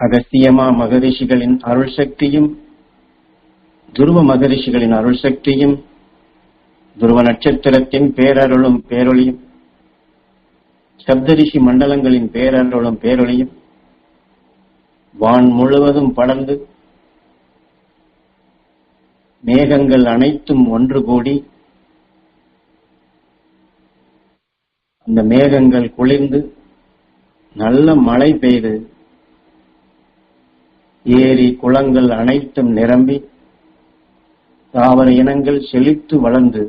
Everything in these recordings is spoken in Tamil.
அகஸ்தியமா மகரிஷிகளின் அருள் சக்தியும் துருவ மகரிஷிகளின் அருள் சக்தியும் துருவ நட்சத்திரத்தின் பேரருளும் பேரொளியும் சப்தரிஷி மண்டலங்களின் பேரருளும் பேரொளியும் வான் முழுவதும் படர்ந்து மேகங்கள் அனைத்தும் ஒன்று கூடி அந்த மேகங்கள் குளிர்ந்து நல்ல மழை பெய்து ஏரி குளங்கள் அனைத்தும் நிரம்பி தாவர இனங்கள் செழித்து வளர்ந்து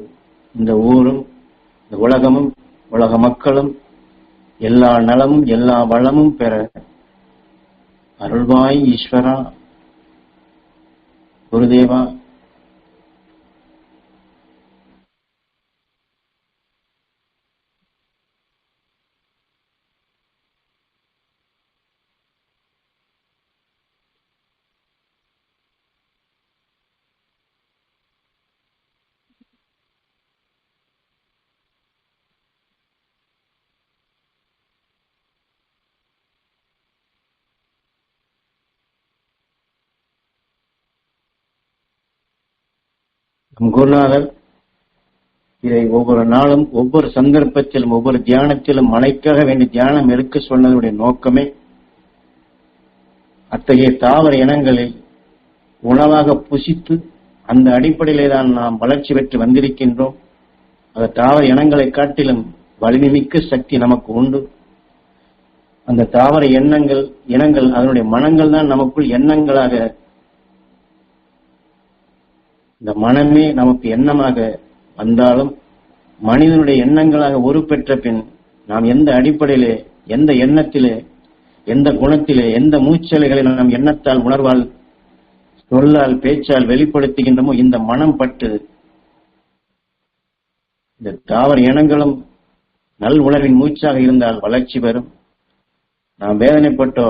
இந்த ஊரும் இந்த உலகமும் உலக மக்களும் எல்லா நலமும் எல்லா வளமும் பெற அருள்வாய் ஈஸ்வரா. குருதேவா நம் குருநாதர் இதை ஒவ்வொரு நாளும் ஒவ்வொரு சந்தர்ப்பத்திலும் ஒவ்வொரு தியானத்திலும் மலைக்காக வேண்டிய தியானம் இருக்க சொன்னதுடைய நோக்கமே அத்தகைய தாவர இனங்களை உணவாக புசித்து அந்த அடிப்படையிலே தான் நாம் வளர்ச்சி பெற்று வந்திருக்கின்றோம். அந்த தாவர இனங்களை காட்டிலும் வலிமைமிக்க சக்தி நமக்கு உண்டு. அந்த தாவர எண்ணங்கள் இனங்கள் அதனுடைய மனங்கள் தான் நமக்குள் எண்ணங்களாக இந்த மனமே நமக்கு எண்ணமாக வந்தாலும் மனிதனுடைய எண்ணங்களாக உருப்பெற்ற பின் நாம் எந்த அடிப்படையிலே எந்த எண்ணத்திலே எந்த குணத்திலே எந்த மூச்சலைகளை நாம் எண்ணத்தால் உணர்வால் சொல்லால் பேச்சால் வெளிப்படுத்துகின்றமோ இந்த மனம் பட்டு இந்த தாவர இனங்களும் நல் உணர்வின் மூச்சாக இருந்தால் வளர்ச்சி பெறும். நாம் வேதனைப்பட்டோ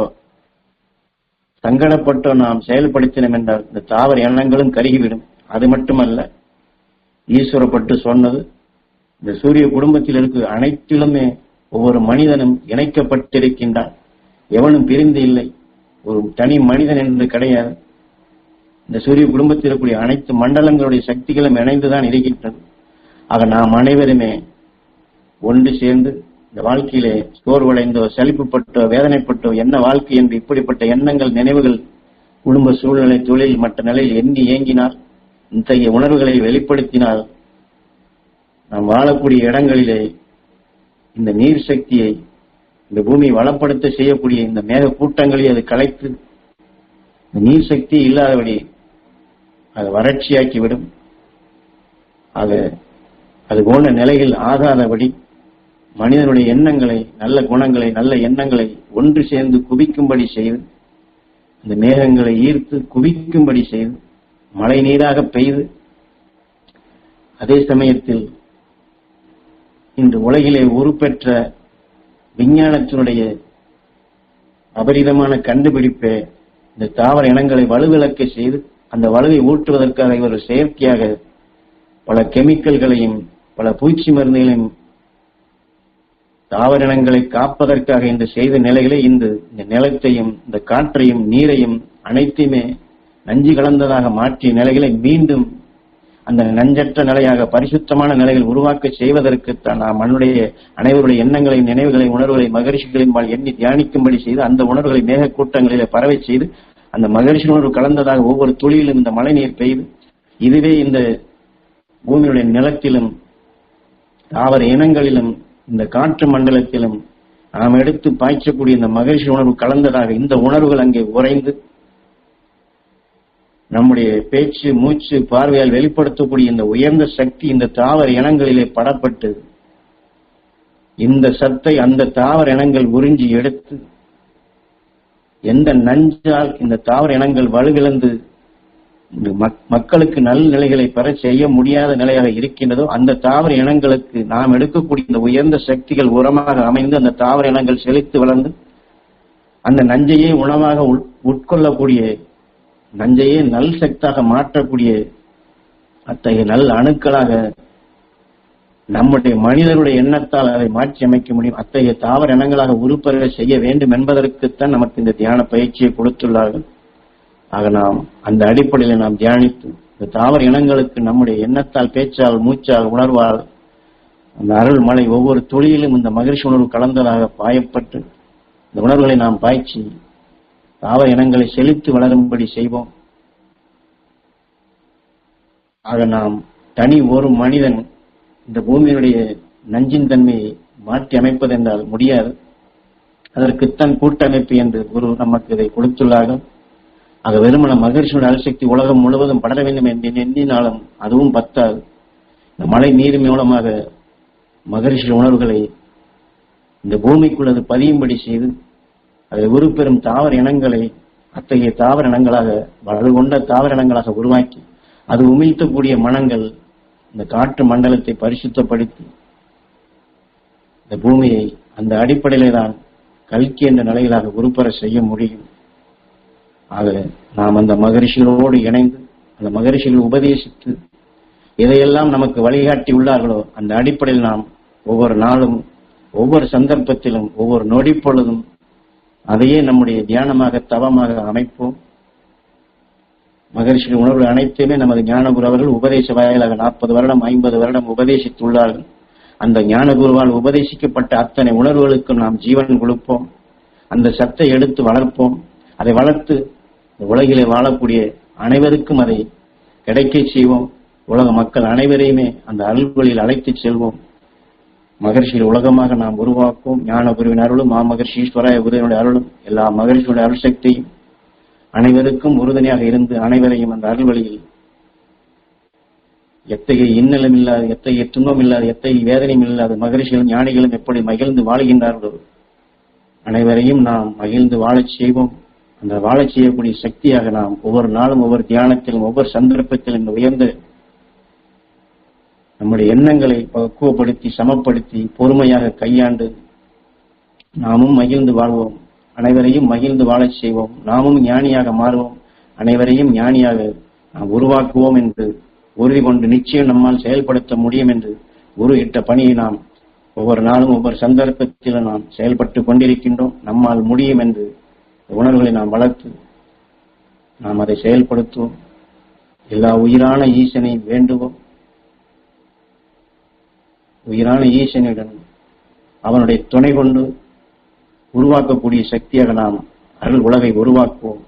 சங்கடப்பட்டோ நாம் செயல்படுத்தினோம் என்றால் இந்த தாவர எண்ணங்களும் கருகிவிடும். அது மட்டுமல்ல ஈஸ்வரப்பட்டு சொன்னது இந்த சூரிய குடும்பத்தில் இருக்க அனைத்திலுமே ஒவ்வொரு மனிதனும் இணைக்கப்பட்டிருக்கின்றான் எவனும் பிரிந்து இல்லை. ஒரு தனி மனிதன் என்று கிடையாது. இந்த சூரிய குடும்பத்தில் இருக்கக்கூடிய அனைத்து மண்டலங்களுடைய சக்திகளும் இணைந்துதான் இருக்கின்றது. ஆக நாம் அனைவருமே ஒன்று சேர்ந்து இந்த வாழ்க்கையிலே சோர்வடைந்தோ செழிப்புப்பட்டோ வேதனைப்பட்டோ என்ன வாழ்க்கை என்று இப்படிப்பட்ட எண்ணங்கள் நினைவுகள் குடும்ப சூழ்நிலை தொழில் மற்ற நிலையில் எண்ணி ஏங்கினார் இத்தகைய உணர்வுகளை வெளிப்படுத்தினால் நாம் வாழக்கூடிய இடங்களிலே இந்த நீர் சக்தியை இந்த பூமியை வளப்படுத்த செய்யக்கூடிய இந்த மேக கூட்டங்களை அது கலைத்து இந்த நீர் சக்தி இல்லாதபடி அது வறட்சியாக்கிவிடும். ஆக அது போன்ற நிலையில் ஆகாதபடி மனிதனுடைய எண்ணங்களை நல்ல குணங்களை நல்ல எண்ணங்களை ஒன்று சேர்ந்து குவிக்கும்படி செய்து அந்த மேகங்களை ஈர்த்து குவிக்கும்படி செய்து மழை நீராக பெய்து அதே சமயத்தில் இன்று உலகிலே உருப்பெற்ற விஞ்ஞானத்தினுடைய அபரிதமான கண்டுபிடிப்பை இந்த தாவர இனங்களை வலுவிழக்க செய்து அந்த வலுவை ஊட்டுவதற்காக இவர் செயற்கையாக பல கெமிக்கல்களையும் பல பூச்சி மருந்துகளையும் தாவரினங்களை காப்பதற்காக இந்த செய்த நிலைகளே இந்த நிலத்தையும் இந்த காற்றையும் நீரையும் அனைத்தையுமே நஞ்சு கலந்ததாக மாற்றிய நிலைகளை மீண்டும் அந்த நஞ்சற்ற நிலையாக பரிசுத்தமான நிலைகள் உருவாக்க செய்வதற்கு தான் நாம் மண்ணுடைய அனைவருடைய எண்ணங்களை நினைவுகளை உணர்வுகளை மகரிஷிகளின் மேல் எண்ணி தியானிக்கும்படி செய்து அந்த உணர்வுகளை மேக கூட்டங்களிலே பரவை செய்து அந்த மகரிஷி உணர்வு கலந்ததாக ஒவ்வொரு துளியிலும் இந்த மழை நீர் பெய்து இதுவே இந்த பூமியுடைய நிலத்திலும் தாவர இனங்களிலும் இந்த காற்று மண்டலத்திலும் நாம் எடுத்து பாய்ச்சக்கூடிய இந்த மகிழ்ச்சி உணர்வு கலந்ததாக இந்த உணர்வுகள் அங்கே உறைந்து நம்முடைய பேச்சு மூச்சு பார்வையால் வெளிப்படுத்தக்கூடிய இந்த உயர்ந்த சக்தி இந்த தாவர இனங்களிலே படப்பட்டு இந்த சத்தை அந்த தாவர இனங்கள் உறிஞ்சி எடுத்து எந்த நஞ்சால் இந்த தாவர இனங்கள் வலுவிழந்து மக்களுக்கு நல் நிலைகளை பெற செய்ய முடியாத நிலையாக இருக்கின்றதோ அந்த தாவர இனங்களுக்கு நாம் எடுக்கக்கூடிய இந்த உயர்ந்த சக்திகள் உரமாக அமைந்து அந்த தாவர இனங்கள் செழித்து வளர்ந்து அந்த நஞ்சையே உணவாக உட்கொள்ளக்கூடிய நஞ்சையே நல் சக்தாக மாற்றக்கூடிய அத்தகைய நல் அணுக்களாக நம்முடைய மனிதனுடைய எண்ணத்தால் அதை மாற்றி அமைக்க முடியும். அத்தகைய தாவர இனங்களாக உருப்பெற செய்ய வேண்டும் என்பதற்குத்தான் நமக்கு இந்த தியான பயிற்சியை கொடுத்துள்ளார்கள். ஆக நாம் அந்த அடிப்படையில் நாம் தியானித்து இந்த தாவர இனங்களுக்கு நம்முடைய எண்ணத்தால் பேச்சால் மூச்சால் உணர்வால் அந்த அருள் ஒவ்வொரு துளியிலும் இந்த மகிழ்ச்சி உணர்வு கலந்ததாக பாயப்பட்டு இந்த உணர்வுகளை நாம் பாய்ச்சி தாவர இனங்களை செழித்து வளரும்படி செய்வோம். ஆக நாம் தனி ஒரு மனிதன் இந்த பூமியினுடைய நஞ்சின் தன்மையை மாற்றி அமைப்பது என்றால் முடியாது அதற்குத்தான் கூட்டமைப்பு என்று குரு நமக்கு இதை கொடுத்துள்ளார்கள். ஆக வெறுமன மகிழ்ச்சியோட அணுசக்தி உலகம் முழுவதும் படர வேண்டும் என்று எண்ணினாலும் அதுவும் பத்தாது. இந்த மழை நீர் மூலமாக மகரிஷி உணர்வுகளை இந்த பூமிக்குள்ளது பதியும்படி செய்து அதில் உருப்பெறும் தாவர இனங்களை அத்தகைய தாவர இனங்களாக வலுகொண்ட தாவர இனங்களாக உருவாக்கி அது உமிழ்த்தக்கூடிய மனங்கள் இந்த காற்று மண்டலத்தை பரிசுத்தப்படுத்தி இந்த பூமியை அந்த அடிப்படையிலே தான் கல்கி என்ற நிலையிலாக உருப்பெற செய்ய முடியும். ஆக நாம் அந்த மகரிஷிகளோடு இணைந்து அந்த மகரிஷிகள் உபதேசித்து இதையெல்லாம் நமக்கு வழிகாட்டி உள்ளார்களோ அந்த அடிப்படையில் நாம் ஒவ்வொரு நாளும் ஒவ்வொரு சந்தர்ப்பத்திலும் ஒவ்வொரு நொடி பொழுதும் அதையே நம்முடைய தியானமாக தவமாக அமைப்போம். மகரிஷியின் உணர்வு அனைத்துமே நமது ஞானகுரு அவர்கள் உபதேச வாயிலாக நாற்பது வருடம் ஐம்பது வருடம் உபதேசித்துள்ளார்கள். அந்த ஞானகுருவால் உபதேசிக்கப்பட்ட அத்தனை உணர்வுகளுக்கும் நாம் ஜீவன் கொடுப்போம். அந்த சத்தை எடுத்து வளர்ப்போம். அதை வளர்த்து உலகிலே வாழக்கூடிய அனைவருக்கும் அதை கிடைக்க செய்வோம். உலக மக்கள் அனைவரையுமே அந்த அருள்களில் அழைத்து செல்வோம். மகர்ஷியில் உலகமாக நாம் உருவாக்கும் ஞான குருவின் அருளும் மாமகர்ஷி ஈஸ்வராய குருவினுடைய அருளும் எல்லா மகர்ஷியுடைய அருள் சக்தியும் அனைவருக்கும் உறுதுணையாக இருந்து அனைவரையும் அந்த அருள் வழியில் எத்தகைய இன்னலும் இல்லாத எத்தகைய துன்பம் இல்லாத எத்தகைய வேதனையும் இல்லாத மகரிஷிகளும் ஞானிகளும் எப்படி மகிழ்ந்து வாழுகின்றார்களோ அனைவரையும் நாம் மகிழ்ந்து வாழச் செய்வோம். அந்த வாழச் செய்யக்கூடிய சக்தியாக நாம் ஒவ்வொரு நாளும் ஒவ்வொரு தியானத்திலும் ஒவ்வொரு சந்தர்ப்பத்திலும் இந்த உயர்ந்த நம்முடைய எண்ணங்களை பக்குவப்படுத்தி சமப்படுத்தி பொறுமையாக கையாண்டு நாமும் மகிழ்ந்து வாழ்வோம். அனைவரையும் மகிழ்ந்து வாழச் செய்வோம். நாமும் ஞானியாக மாறுவோம். அனைவரையும் ஞானியாக நாம் உருவாக்குவோம் என்று உறுதி கொண்டு நிச்சயம் நம்மால் செயல்படுத்த முடியும் என்று குரு இட்ட பணியை நாம் ஒவ்வொரு நாளும் ஒவ்வொரு சந்தர்ப்பத்திலும் நாம் செயல்பட்டு கொண்டிருக்கின்றோம். நம்மால் முடியும் என்று உணர்வுகளை நாம் வளர்த்து நாம் அதை செயல்படுத்துவோம். எல்லா உயிரான ஈசனை வேண்டுவோம். உயிரான ஈசனிடம் அவனுடைய துணை கொண்டு உருவாக்கக்கூடிய சக்தியாக நாம் அருள் உலகை உருவாக்குவோம்.